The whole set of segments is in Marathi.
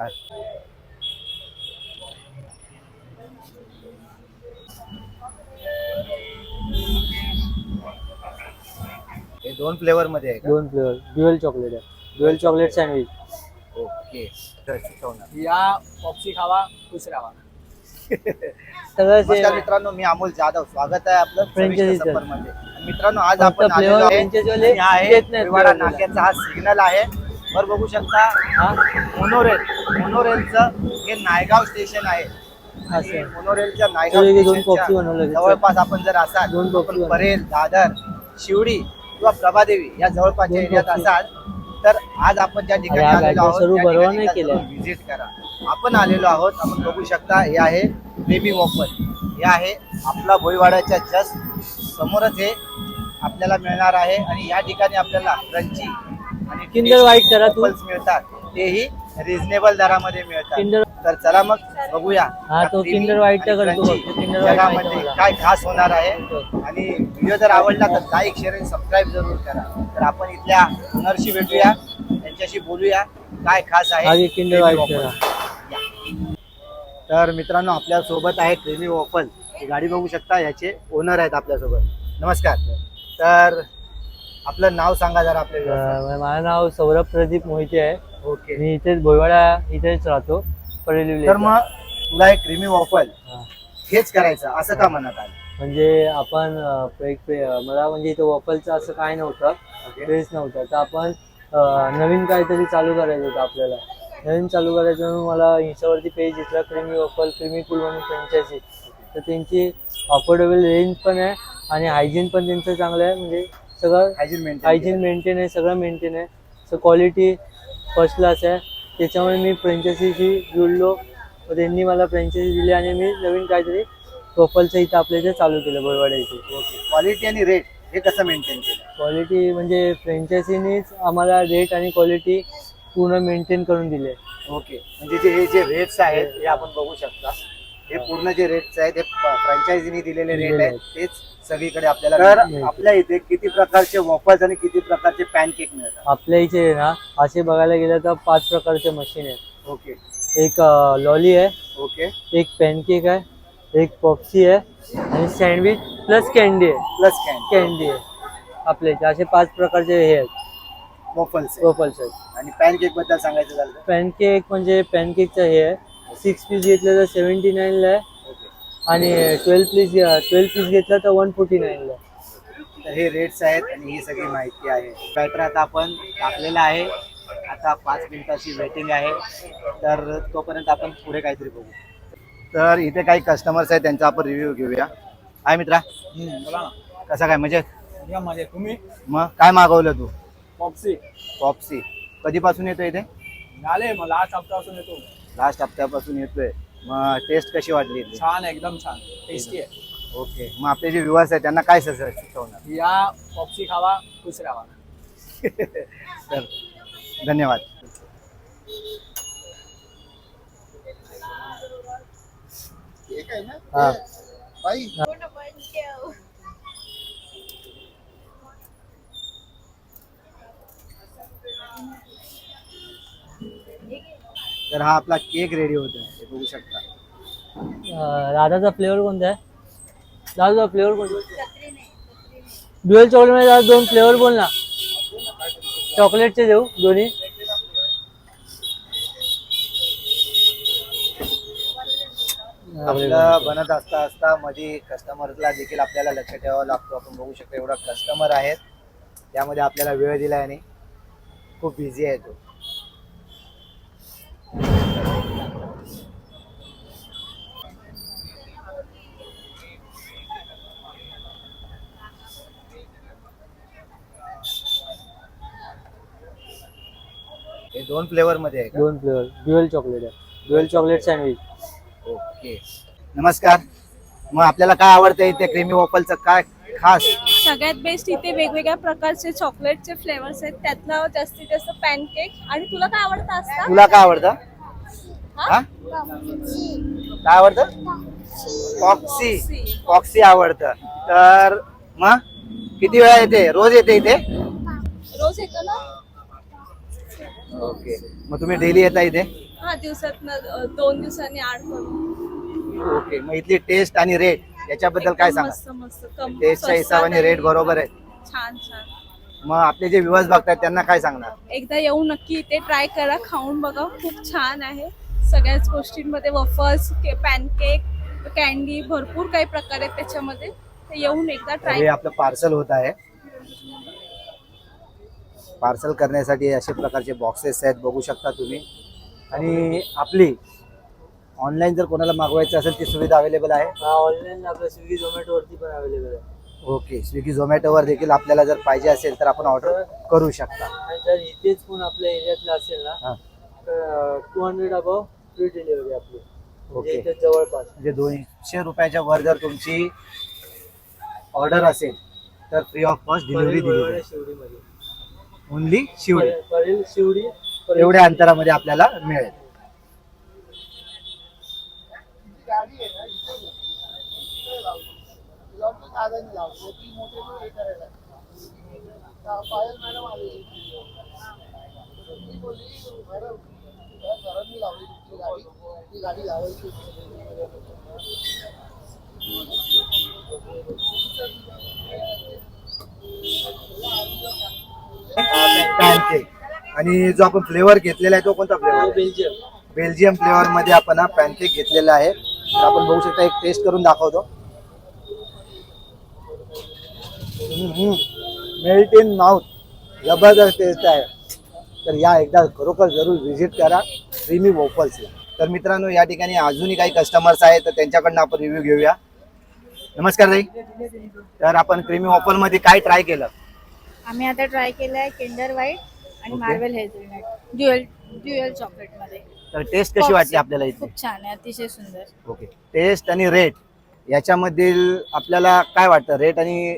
नमस्कार हे दोन फ्लेवर मध्ये आहे का? दोन फ्लेवर ड्युएल चॉकलेट आहे. ड्युएल चॉकलेट सँडविच ओके तर शिकवणार. या पॉप्सी खावा खुश राहा. सगळं नमस्कार सेम मित्रांनो मी अमोल जाधव. स्वागत आहे आपलं Edition. सफरमध्ये. मित्रांनो आज फक्त आपण आलेलो flavor आहे. French वाले आणि हा आहे देत नाहीत रेवाडा flavor ला. नाक्याचा हा सिग्नल आहे. वर बघू शकता हा मोनोरेल मोनोरेलचं हे नायगाव स्टेशन आहे आणि. मोनोरेलच्या नायगाव स्टेशनच्या. जवळपास आपण जर असाल आपण बनवले. परेल दादर शिवडी किंवा प्रभादेवी या जवळपासच्या एरियात. असाल तर आज आपण ज्या ठिकाणी आलेलो आहोत. जरूर व्हिजिट करा आपण आलेलो आहोत आपण बघू शकता हे आहे बेबी वॉफल हे आहे आपला भोईवाड्याच्या जस्ट समोरच हे आपल्याला मिळणार आहे आणि या ठिकाणी आपल्याला क्रंची Kinder White करा तू. मिळतात. तेही रिझनेबल दरामध्ये मिळतात. Kinder- तर चला मग बघूया. हा, तो creamy Kinder White चा आणि करतो crunchy बघ. तो Kinder White जगामध्ये माहिती मला. काय खास होणार आहे. आणि व्हिडिओ जर आवडला तर लाईक शेअर आणि सबस्क्राईब जरूर करा. तर आपण इथल्या ओनरशी भेटूया. त्यांच्याशी बोलूया काय खास आहे. आधी किंडर Creamy waffle. करा. तर मित्रांनो आपल्यासोबत आहे क्रेमी वॉफल ही गाडी बघू शकता याचे ओनर आहेत आपल्यासोबत. नमस्कार. तर आपलं नाव सांगा जरा आपल्या. अं, माझं नाव सौरभ प्रदीप मोहिते आहे. ओके. मी इथेच भोयवाडा इथेच राहतो तर मग तुला एक क्रीमी वॉफल. हेच करायचं असं का म्हणत आलं म्हणजे आपण अं, एक पे- मला म्हणजे इथं वॉफलचं असं काय नव्हतं बेस नव्हतं. तर आपण अं, नवीन काहीतरी चालू करायचं होतं आपल्याला. नवीन चालू करायचं म्हणून मला इंस्टावरती पेज दिसला क्रीमी वॉफल क्रीमी कूल म्हणून फ्रँचायझी तर त्यांची अफोर्डेबल रेंज पण आहे आणि हायजीन पण त्यांचं चांगलं आहे. म्हणजे सगळं हायजीन मेंटेन हायजीन मेंटेन आहे सगळं मेंटेन आहे. सो क्वालिटी फर्स्ट क्लास आहे. त्याच्यामुळे मी फ्रँचायझीशी जुळलो. त्यांनी मला फ्रँचायझी दिली आणि मी नवीन काहीतरी वॉफलचं इथं आपल्या इथे चालू केलं बोरवाड्या इथे. क्वालिटी आणि रेट हे कसं मेंटेन केलं? क्वालिटी म्हणजे फ्रँचायझीनीच आम्हाला रेट आणि क्वालिटी पूर्ण मेंटेन करून दिले. ओके म्हणजे जे हे जे रेट्स आहेत हे आपण बघू शकता. हे पूर्ण जे रेट्स आहेत हे फ्रँचायझीने दिलेले रेट आहेत तेच सगळीकडे आपल्याला तर. आपल्या इथे किती प्रकारचे वॉफल्स आणि किती प्रकारचे पॅनकेक मिळतात? आपल्या इथे ना असे बघायला गेलं तर पाच प्रकारचे मशीन आहेत. ओके एक लॉली आहे. ओके एक पॅनकेक आहे. एक पॉप्सी आहे. आणि सँडविच प्लस कॅन्डी आहे. प्लस कॅन कॅन्डी आहे. आपल्या इथे असे पाच प्रकारचे हे आहेत. वॉफल्स वॉफल्स आहेत. आणि पॅनकेकबद्दल सांगायचं झालं तर? पॅनकेक म्हणजे पॅनकेकचं हे आहे. सिक्स पीस घेतलं तर सेवन्टी नाईनला आहे. आणि ट्वेल्व पीस ट्वेल्व पीस घेतलं तर वन फोर्टी नाईनला आहे. तर हे रेट्स आहेत आणि ही सगळी माहिती आहे. बॅटर आता आपण टाकलेला आहे. आता पाच मिनिटाची वेटिंग आहे. तर तोपर्यंत आपण पुढे काहीतरी बघू. तर इथे काही कस्टमर्स आहेत त्यांचा आपण रिव्ह्यू घेऊया. काय मित्रा. बोला ना. कसा काय? म्हणजे या माझे तुम्ही? मग काय मागवलं तू? पॉप्सी पॉप्सी कधीपासून येतो इथे? झाले मग लास्ट हप्त्यापासून येतो. लास्ट हप्त्यापासून येतोय. मग टेस्ट कशी वाटली इथली? छान एकदम छान. टेस्टी आहे. ओके मग आपले जे व्ह्युअर्स आहेत त्यांना काय सुचवणार या पॉप्सी खावा खुश राहा तर धन्यवाद. हा. तर हा आपला केक रेडी होतोय. हे बघू शकता. अं, दादाचा फ्लेवर कोणता आहे? दादाचा फ्लेवर कोणता ड्युएल चॉकलेट दादा दोन फ्लेवर बोल ना. चॉकलेटचे देऊ दोन्ही. आपलं बनत असता असता मध्ये कस्टमरला देखील आपल्याला लक्ष ठेवावं लागतो. आपण बघू शकतो एवढा कस्टमर आहेत. त्यामध्ये आपल्याला वेळ दिला आणि खूप बिझी आहे तो. दोन फ्लेवर मध्ये आहे का? दोन फ्लेवर. ड्युएल चॉकलेट आहे. ड्युएल चॉकलेट सँडविच ओके नमस्कार. मग आपल्याला काय आवडतं इथे क्रीमी वॉफलचं काय खास? सगळ्यात बेस्ट इथे वेगवेगळ्या प्रकारचे चॉकलेटचे फ्लेवर्स आहेत. त्यातलं जास्तीत जास्त पॅनकेक आणि तुला काय आवडतं असतं तुला काय आवडतं? हा? काय आवडतं? पॉक्सी पॉक्सी आवडतं. तर मग किती वेळा येते? रोज येते इथे? रोज येतो ना? ओके. मग तुम्ही डेली येता इथे? हा दिवसात दोन दिवसांनी आठ ओके. मग इथली टेस्ट आणि रेट याच्याबद्दल काय सांगा मस्त मस्त. कम- टेस्टच्या हिशोबाने रेट बरोबर आहे. छान छान. मग आपले जे विवास बघतात त्यांना काय सांगणार? एकदा येऊन नक्की इथे ट्राय करा खाऊन बघा. खूप छान आहे. सगळ्याच गोष्टींमध्ये वफल्स पॅनकेक कॅन्डी भरपूर काही प्रकार आहेत त्याच्यामध्ये. येऊन एकदा ट्राय आपलं पार्सल होत आहे. पार्सल करण्यासाठी असे प्रकारचे बॉक्सेस आहेत बघू शकता तुम्ही. आणि आपली ऑनलाईन जर कोणाला मागवायचं असेल ती सुविधा अवेलेबल आहे. ऑनलाईन आपलं स्विगी झोमॅटो वरती पण अवेलेबल आहे. ओके स्विगी झोमॅटोवर देखील आपल्याला जर पाहिजे असेल तर आपण ऑर्डर करू शकता. आणि जर इथेच कोण आपल्या एरियातला असेल हा. ना तर two hundred above free delivery आपली. म्हणजे ओके. इथे जवळपास. म्हणजे दोनशे रुपयाच्या वर जर तुमची ऑर्डर असेल तर फ्री ऑफ कॉस्ट डिलिव्हरी दिली शिवडीमध्ये ओनली शिवडी. शिवडी एवढ्या अंतरामध्ये आपल्याला मिळेल. पॅनकेक आणि जो आपण फ्लेवर घेतलेला आहे तो कोणता फ्लेवर बेल्जियम बेल्जियम फ्लेवर मध्ये आपण हा पॅनकेक घेतलेला आहे. तर आपण बघू शकता एक टेस्ट करून दाखवतो. मेल्ट इन माउथ जबरदस्त टेस्ट आहे. तर या एकदा खरोखर जरूर व्हिजिट करा. क्रीमी वोफल्सला तर मित्रांनो या ठिकाणी अजूनही काही कस्टमर्स आहेत तर त्यांच्याकडनं आपण रिव्ह्यू घेऊया. नमस्कार ताई. तर आपण क्रीमी वॉफलमध्ये काय ट्राय केलं? आम्ही आता ट्राय केलं आहे किंडर व्हाईट आणि Okay. Marble hazelnut dual dual चॉकलेटमध्ये. तर टेस्ट कशी वाटली आपल्याला इथे खूप छान आहे अतिशय सुंदर. ओके टेस्ट आणि रेट याच्यामधील आपल्याला काय वाटतं? रेट आणि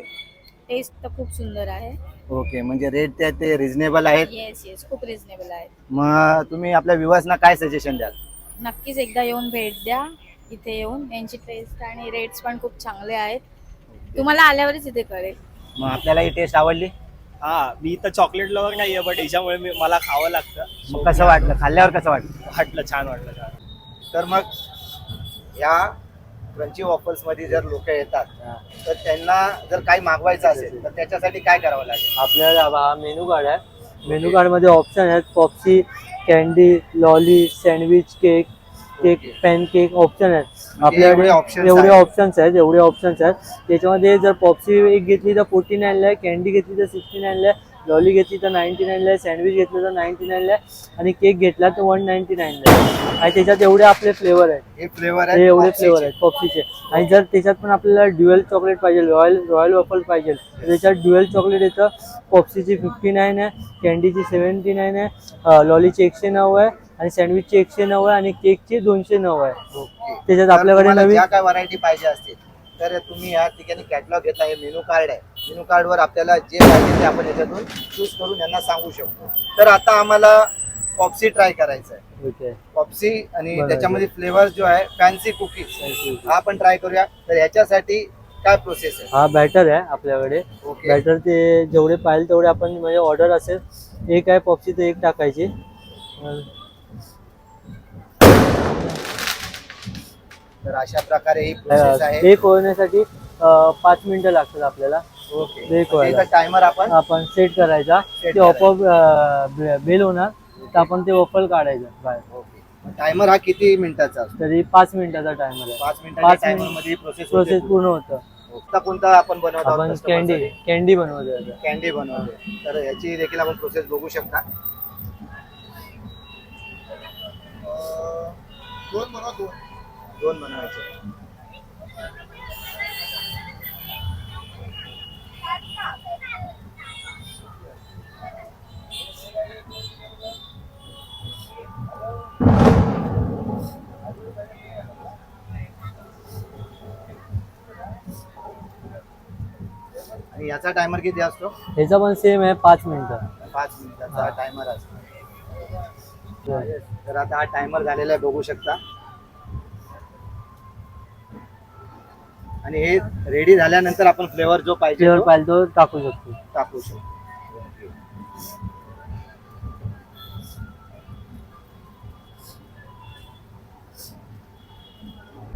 टेस्ट तर खूप सुंदर आहे. ओके म्हणजे रेट ते ते रिझनेबल आहेत? येस येस खूप रिझनेबल आहे मग तुम्ही आपल्या व्ह्युअर्सना काय सजेशन द्याल? नक्कीच एकदा येऊन भेट द्या. इथे येऊन यांची टेस्ट आणि रेट्स पण खूप चांगले आहेत. तुम्हाला आल्यावरच इथे कळेल. मग आपल्याला ही टेस्ट आवडली? हा मी तर चॉकलेट लवर नाहीये बट याच्यामुळे मी मला खावं लागतं. मग कसं वाटलं? खाल्ल्यावर कसं वाटलं? वाटलं छान वाटलं छान. तर मग या क्रंची वॉफल्समध्ये जर लोक येतात तर त्यांना जर काही मागवायचं असेल तर त्याच्यासाठी काय करावं लागेल? आपल्याला हा मेनू कार्ड आहे. मेनू कार्डमध्ये ऑप्शन आहेत popsy candy lolly sandwich cake cake. Pancake option आहेत. एवढे आपल्याकडे एवढे. ऑप्शन्स आहेत. एवढे ऑप्शन्स आहेत. त्याच्यामध्ये जर पॉप्सी एक घेतली तर फोर्टी नाईनला आहे कॅन्डी घेतली तर सिक्स्टी नाईनला आहे लॉली घेतली तर नाईन्टी नाईनला आहे सँडविच घेतलं तर नाईन्टी नाईनला आहे आणि केक घेतला तर वन नाईन्टी नाईनला आहे. आणि त्याच्यात एवढे आपले फ्लेवर आहेत. फ्लेवर हे एवढे फ्लेवर आहेत पॉप्सीचे आणि जर त्याच्यात पण आपल्याला ड्युएल चॉकलेट पाहिजे रॉयल रॉयल वॉफल पाहिजे त्याच्यात ड्युएल चॉकलेट येतं. पॉप्सीची फिफ्टी नाईन आहे कॅन्डीची सेव्हन्टी नाईन आहे लॉलीची एकशे नऊ आहे आणि सँडविचची एकशे नऊ आहे आणि केकची दोनशे नऊ आहे. त्याच्यात आपल्याकडे नवीन काय व्हरायटी पाहिजे असतील तर तुम्ही या ठिकाणी कॅटलॉग घेता. हे मेनू कार्ड आहे. मेनू कार्ड वर आपल्याला जे पाहिजे ते आपण याच्यातून चूज करून यांना सांगू शकतो. तर आता आम्हाला पॉप्सी ट्राय करायचं आहे ओके. पॉप्सी आणि. त्याच्यामध्ये फ्लेवर जो आहे फॅन्सी कुकीज हा आपण ट्राय करूया. तर याच्यासाठी काय प्रोसेस आहे? हा बॅटर आहे आपल्याकडे. बॅटर ते जेवढे पाहिजे तेवढे आपण म्हणजे ऑर्डर असेल एक आहे पॉप्सी तर एक टाकायची. तर अशा प्रकारे ही प्रोसेस आहे. होण्यासाठी पाच मिनिटं लागतात आपल्याला. ओके व्हायला. टायमर आपण आपण सेट करायचा. Set ते आपोआप बेल होणार. तर आपण ते वॉफल काढायचं बाहेर. ओके टायमर हा किती मिनिटाचा असतो? तरी पाच मिनिटाचा टायमर आहे. पाच मिनिटाच्या पाच टायमर मिनिटमध्ये प्रोसेस प्रोसेस पूर्ण होतं. कोणता कोणता आपण बनवत आपण कॅन्डी? कॅन्डी बनवतो आता. कॅन्डी बनवते तर याची देखील आपण प्रोसेस बघू शकता. दोन बनवा दोन. दोन बनवायचे. आणि याचा टायमर किती असतो? ह्याचा पण सेम आहे पाच मिनिटं. पाच मिनिटाचा टायमर असतो. तर आता हा टायमर झालेला आहे बघू शकता. आणि हे रेडी झाल्यानंतर आपण फ्लेवर जो पाहिजे फ्लेवर पाहिजे तो टाकू शकतो. टाकू शकतो.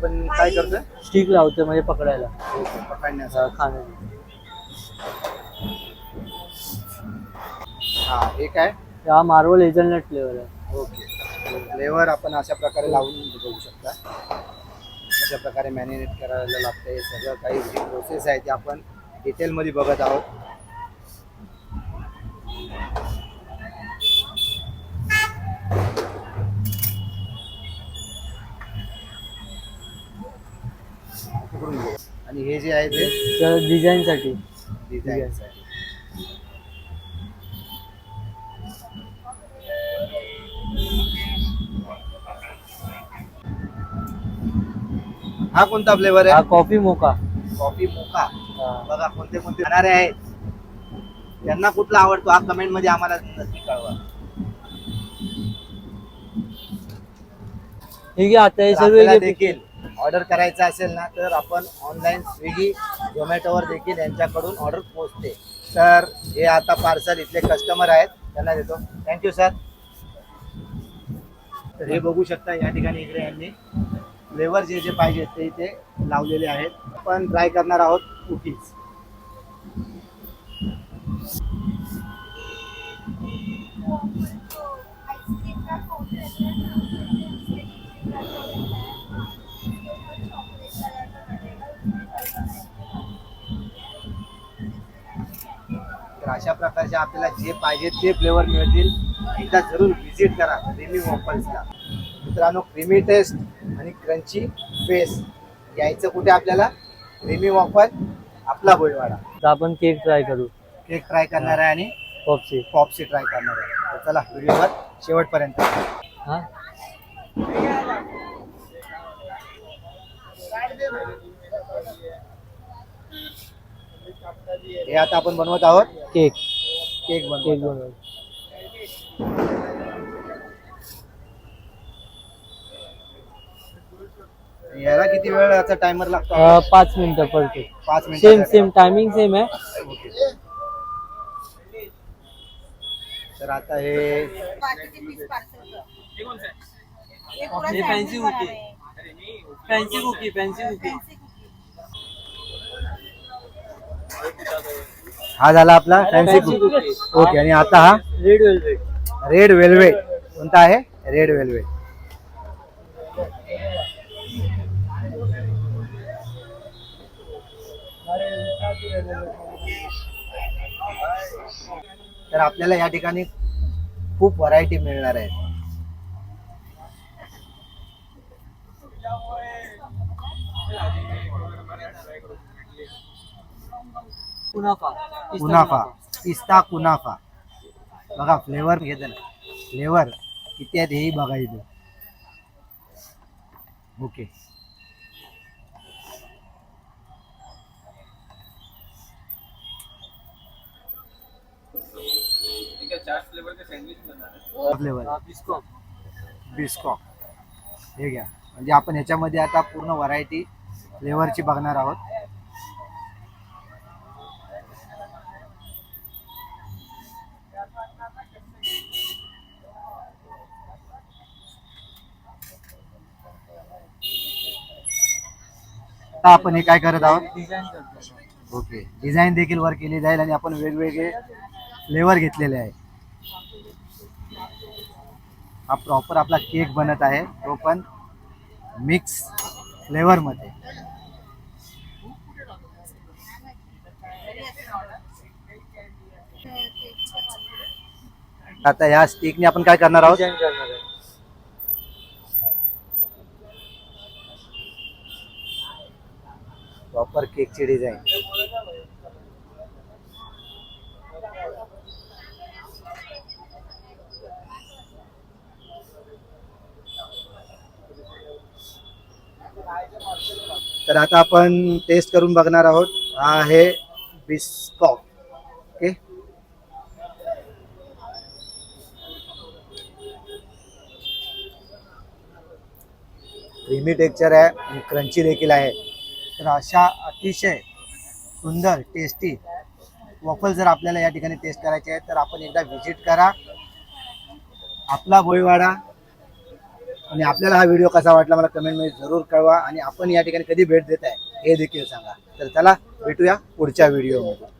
पण काय करतोय? स्टिक लावते म्हणजे पकडायला. पकडण्याचा. खाण्या हा एक आहे हा मार्वल हेझलनट फ्लेवर आहे. ओके फ्लेवर आपण अशा प्रकारे लावून बघू शकता. अशा प्रकारे मॅरिनेट करायला लागतं हे सगळं काही जी प्रोसेस आहे ती आपण डिटेलमध्ये बघत आहोत. आणि हे जे आहे ते डिझाईनसाठी डिझाईनसाठी हा कोणता फ्लेवर हा आहे कॉफी मोका कॉफी मोका. बघा कोणते कोणते खाणारे आहेत. त्यांना कुठला आवडतो हा कमेंटमध्ये आम्हाला नक्की कळवा. हे घे आता हे तर सर्व आपल्याला घे. देखील ऑर्डर करायचं असेल ना तर आपण ऑनलाईन स्विगी झोमॅटोवर देखील यांच्याकडून ऑर्डर पोहोचते. तर हे आता पार्सल इथले कस्टमर आहेत त्यांना देतो. थँक्यू सर तर हे बघू शकता या ठिकाणी इकडे यांनी. फ्लेवर जे जे पाहिजे ते इथे लावलेले आहेत. आपण ट्राय करणार आहोत कुकीज. तर अशा प्रकारचे आपल्याला जे पाहिजे ते फ्लेवर मिळतील. एकदा जरूर व्हिजिट करा क्रीमी वॉफल्सला मित्रांनो क्रीमी टेस्ट आणि क्रंची बेस यायचं कुठे आपल्याला? क्रीमी वॉफल आपला बोईवाडा तर आपण केक ट्राय करू. केक ट्राय करणार आहे आणि पॉपची पॉपसी ट्राय करणार आहे. तर चला व्हिडिओवर शेवटपर्यंत. हा? हे आता आपण बनवत आहोत? केक. केक केक बनवत आहोत. बनवू याला किती वेळ याचा टायमर लागतो? अं, पाच मिनिटं पडते पाच same minute same timing same आहे. ओके. तर आता हे fancy cookie fancy cookie fancy cookie हा झाला आपला फॅन्सी Fancy cookie. ओके आणि आता हा? रेड वेल्वेट रेड वेल्वेट कोणता आहे? रेड वेल्वेट तर आपल्याला या ठिकाणी खूप व्हरायटी मिळणार आहे. कुनाफा कुनाफा पिस्ता कुनाफा बघा फ्लेवर घेते ना फ्लेवर किती आहेत हेही बघा इथे. ओके फ्लेवर हे घ्या. म्हणजे आपण ह्याच्यामध्ये आता पूर्ण व्हरायटी फ्लेवरची बघणार आहोत. आता आपण हे काय करत आहोत? ओके डिझाईन देखील वर केली जाईल आणि आपण वेगवेगळे फ्लेवर घेतलेले आहे. हा प्रॉपर आपला केक बनत आहे. तो पण मिक्स फ्लेवरमध्ये आता या स्टिकने आपण काय करणार आहोत? प्रॉपर केकची डिझाईन तर आता आपण टेस्ट करून बघणार आहोत. हा आहे बिस्कॉक ओके क्रीमी टेक्चर आहे आणि क्रंची देखील आहे. तर अशा अतिशय सुंदर टेस्टी वॉफल जर आपल्याला या ठिकाणी टेस्ट करायचे आहे तर आपण एकदा व्हिजिट करा. आपला भोईवाडा आणि आपल्याला हा व्हिडिओ कसा वाटला मला कमेंटमध्ये जरूर कळवा. आणि आपण या ठिकाणी कधी भेट देत आहे हे देखील सांगा. तर त्याला भेटूया पुढच्या व्हिडिओमध्ये